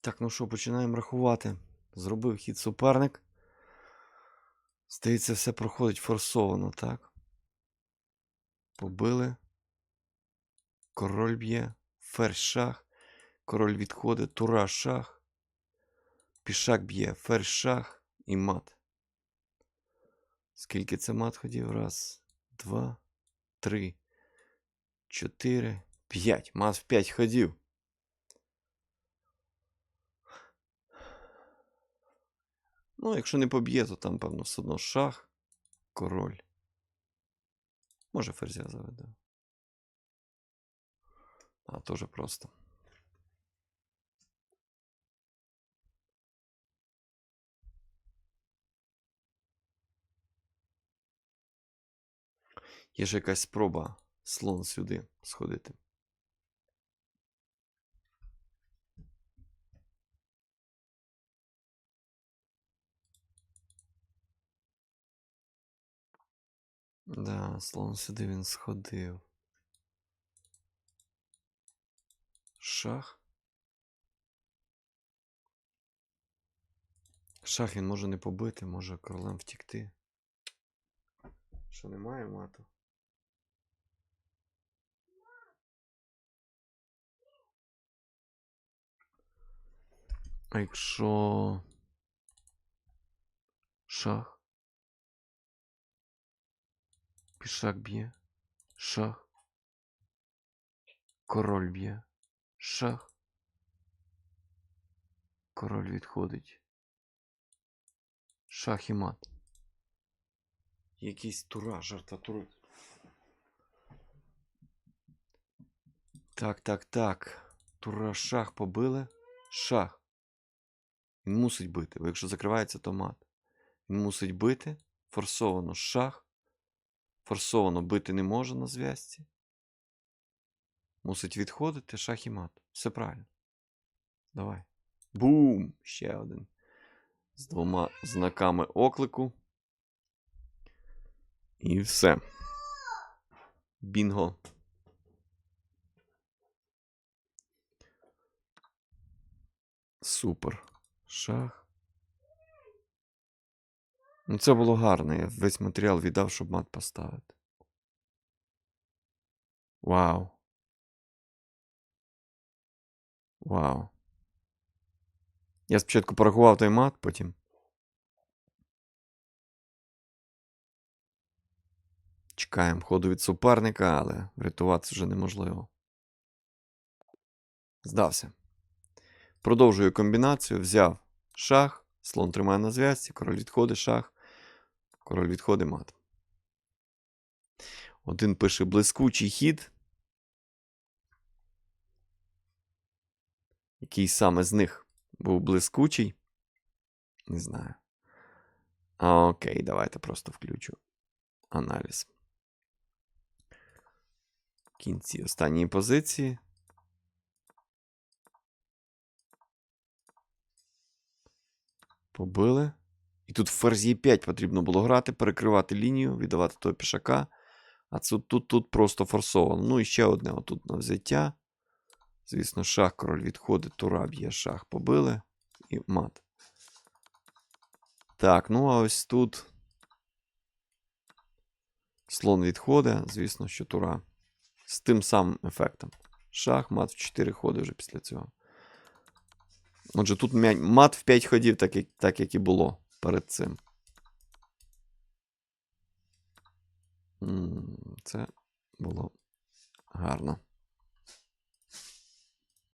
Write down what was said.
Так, ну що, починаємо рахувати. Зробив хід суперник. Здається, все проходить форсовано, так? Побили. Король б'є. Ферзь шах. Король відходить. Тура шах. Пішак б'є. Ферзь шах і мат. Скільки це мат ходів? Раз, два, три, чотири, п'ять. Мат в п'ять ходів. Ну, якщо не поб'є, то там, певно, все одно шах, король. Може, ферзя заведе. А, теж просто. Є ж якась спроба слон сюди сходити. Да, слон сюди він сходив. Шах. Шах він може не побити, може королем втікти. Що немає мату? А якщо. Шах. Пішак б'є. Шах. Король б'є. Шах. Король відходить. Шах і мат. Якийсь тура, жертва тури. Так, так, так. Тура шах побили. Шах. Він мусить бити, бо якщо закривається, то мат. Він мусить бити. Форсовано шах. Форсовано бити не може на зв'язці. Мусить відходити шах і мат. Все правильно. Давай. Бум! Ще один. З двома знаками оклику. І все. Бінго. Супер. Шах. Ну, це було гарно. Я весь матеріал віддав, щоб мат поставити. Вау. Вау. Я спочатку порахував той мат, потім. Чекаємо ходу від суперника, але врятуватися вже неможливо. Здався. Продовжую комбінацію. Взяв шах, слон тримає на зв'язці, король відходить, шах, король відходить мат. Один пише блискучий хід. Який саме з них був блискучий? Не знаю. А, окей, давайте просто включу аналіз. Кінці останньої позиції. Побили. І тут в ферзі 5 потрібно було грати, перекривати лінію, віддавати того пішака. А тут, тут, тут просто форсовано. Ну і ще одне отут на взяття. Звісно, шах, король відходить, тура б'є, шах побили і мат. Так, ну а ось тут. Слон відходить, звісно, що тура. З тим самим ефектом. Шах, мат в 4 ходи вже після цього. Отже, тут мат в 5 ходів, так як, так як і було перед цим. Це було гарно.